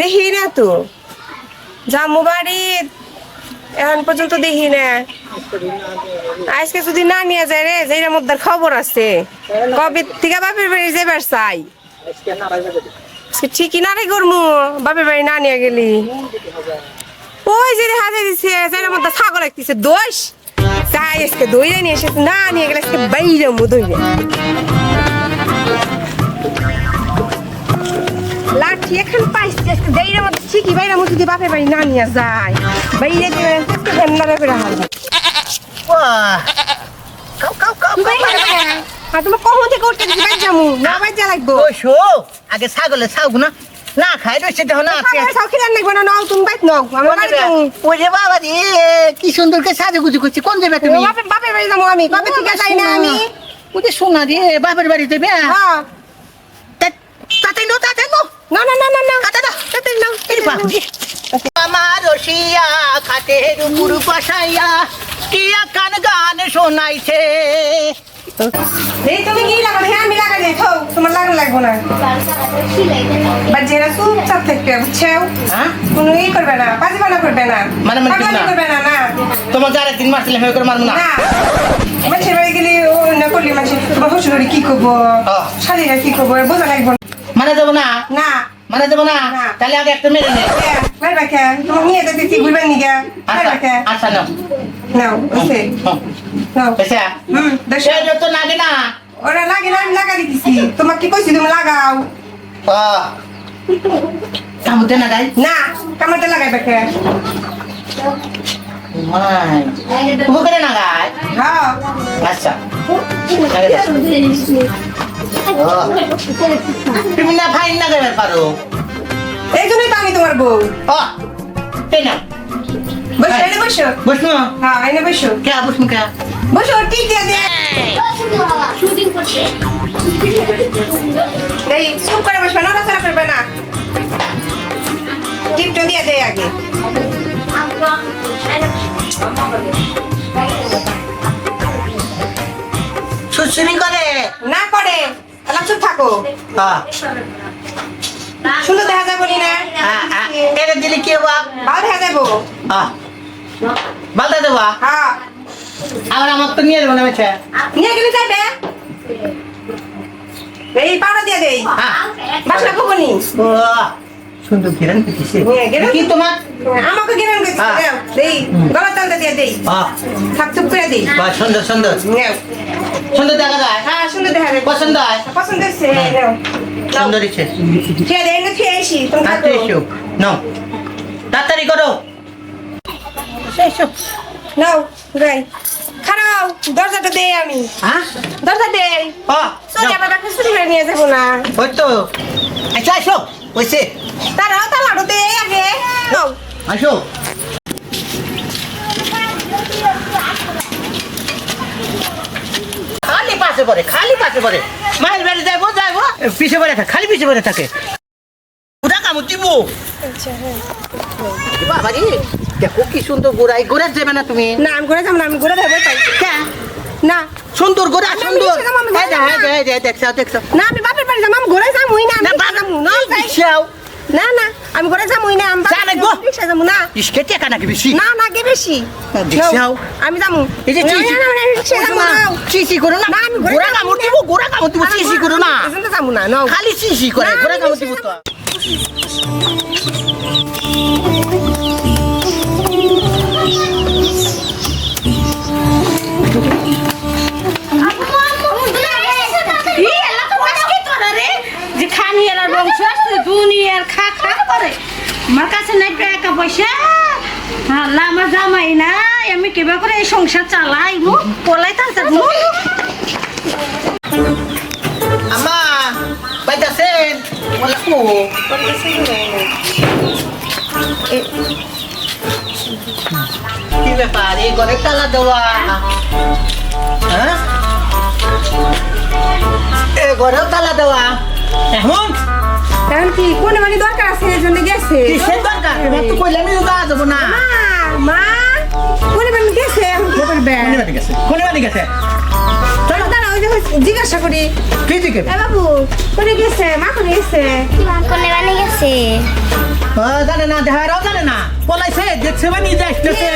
দেখি না তো। জামু বাড়ি, এখন পর্যন্ত দেখি না। আজকে যদি না নিয়ে যায় রে যে মধ্যে খবর আছে, কবে থেকে বাপের বাড়ি যাবার চাই? ঠিকই না রে করমু বাপের বাড়ি না নিয়ে গেলি। ওই যে হাতে দিছে যার মধ্যে ছাগল একতিছে দোষ। চাই আজকে দইরে নিয়ে এসে, না নিয়ে গেলে আজকে বাইরে মু দইরে লাঠি এখন পাইছি। বাইরে মু যদি বাপের বাড়ি না নিয়ে যায় বাইরে ভেন্না বাপের হাল তোমার কখন থেকে উঠতে বাইর যামু না বাইর যা লাগবো। আগে ছাগলে ছাগু না না খাই রয়েছে দেখো না ওরে বাবা রে কি সুন্দর করে সাজে গুজু করছি কোন যাবে তুমি? বাপের বাড়ি যাব আমি। বাপের থেকে যাই না আমি। ওরে সোনা রে বাপের বাড়ি যাবে হ্যাঁ। তাতে নো তাতে নো। না না না না না। দাও তাতে নাও এই বাবা আমার রসিয়া খাটের উপর বসাইয়া টিয়া কান গান শোনাইছে? এই তুমি কি লাগালে হ্যাঁ আমি লাগাই দিই। থাও তোমার লাগানো লাগবো না। বাজেরা চুপচাপ থাকবে বুঝছ? হ্যাঁ? কোনো ই করবে না বাজি বানা করবে না। মানে মানে না? করবে না না। তোমার যারা দিন মারছিলে হয়ে করে মারবো না? মানুষের বাড়ি গেলে ও না করলে মানুষের তোমার শ্বশুর কি করব। শালীরা কি করব? বোঝা লাগবো। মানে যাব না? না। মানে যাব না। তাহলে আগে একটা মেরে নে। কে আচ্ছা আচ্ছা নাও। নাও ওসে নাও। পেশা হুম দেখ তো লাগে না। ওরা লাগে না আমি লাগা দিতেছি। তোমার কি কইছি তুমি লাগাও। কামতে না গাই। না কামাতে লাগাইবে কে মাই। তুমি করে না গাই। হ্যাঁ। আচ্ছা। তুমি না ফাইন না গাইবার পারো। এই জন্যই তো আমি তোমার বউ। ও না বসো এনে বসো। বসনো হ্যাঁ এনে বসো। কে বসনো কে? বসো টিক দিয়ে শুটিং করছে এই চুপ করে বসবে নড়াচড়া করবে না। টিপটা দিয়ে দে আগে। সুশ্রী করে। না করে। তাহলে চুপ থাকো। হ্যাঁ। দেখা যাব নি। না এটা দিলে কি হবা? ভালো দেখা যাব হ্যাঁ। দেবা হ্যাঁ। আবার আমার তো নিয়ে যাব না বেছে নিয়ে গেলে যাইবে এই পাড়া দিয়ে দেই। হ্যাঁ। বাসা সুন্দর হ্যাঁ, কি তোমার? আমাকে হ্যাঁ। দেই গলা দিয়ে দেই। হ্যাঁ। থাক চুপ করে দেই। বাহ সুন্দর সুন্দর। সুন্দর দেখা যায়? হ্যাঁ সুন্দর দেখা যায়। পছন্দ হয়? পছন্দ হচ্ছে নেও। সুন্দর ইচ্ছে খেয়ে দেয় না খেয়ে আসি তুমি হাতে এসো। নাও। তাড়াতাড়ি করো। এসো। নাও যাই। খারাও দরজাটা দেই আমি। হ্যাঁ? দরজা দেই। ও আবার বাকি চুরি করে নিয়ে যাব না। ওই তো। আচ্ছা আসো ওইসে তারাও তালাড়ো দেই আগে। নাও। আসো। খালি পাশে পড়ে খালি পাশে পড়ে। মায়ের বাড়ি যাইবো যাইবো পিছে পড়ে থাকে খালি পিছে পড়ে থাকে। পুরা কামু দিব বাবা রে দেখো কি সুন্দর গোড়া এই গোড়ার যাবে না তুমি? না আমি ঘুরে যাব না আমি ঘুরে যাব তাই। কে? না। সুন্দর গোড়া সুন্দর। যাব, দেখছ দেখছ না আমি বাপের বাড়ি যাব আমি না যাব না না না আমি ঘরে যাবোই না আমি যা লাগবো। রিক্সা যাব না। ইসকে টাকা নাকি বেশি? না নাকি বেশি। দেখছি আমি যাব। এই যে চিচি চিচি করো না। আমি গোড়া কামড় দিব। গোড়া কামড় দিব চিচি করো না। এজন্য যাব না নাও খালি চিচি করে আমি কামড় দিব তো। আমার কাছে নাই টাকা পয়সা? আল্লাহ আমার জামাই না আমি কিবা করে এই সংসার চালাই মু পলাই তাতে আমা বাইতাছেন বলা কো কি ব্যাপার? এই ঘরে তালা দেওয়া। হ্যাঁ? এ ঘরেও তালা দেওয়া। এখন? কারণ কি কোনে মানে দরকার আছে এই জন্য গেছে? কিসের দরকার? এবার তো কইলে আমি যাওয়া যাব না। মা মা কোনে মানে গেছে? খবর কোনে বাড়ি গেছে? কোনে বাড়ি গেছে? ওই যে জিজ্ঞাসা করি। কি এ বাবু কোনে গেছে? মা কোনে গেছে? কোনে বানি গেছে? জানে না দেহারাও জানে না। পলাইছে দেখছে মানে যে আসতেছে।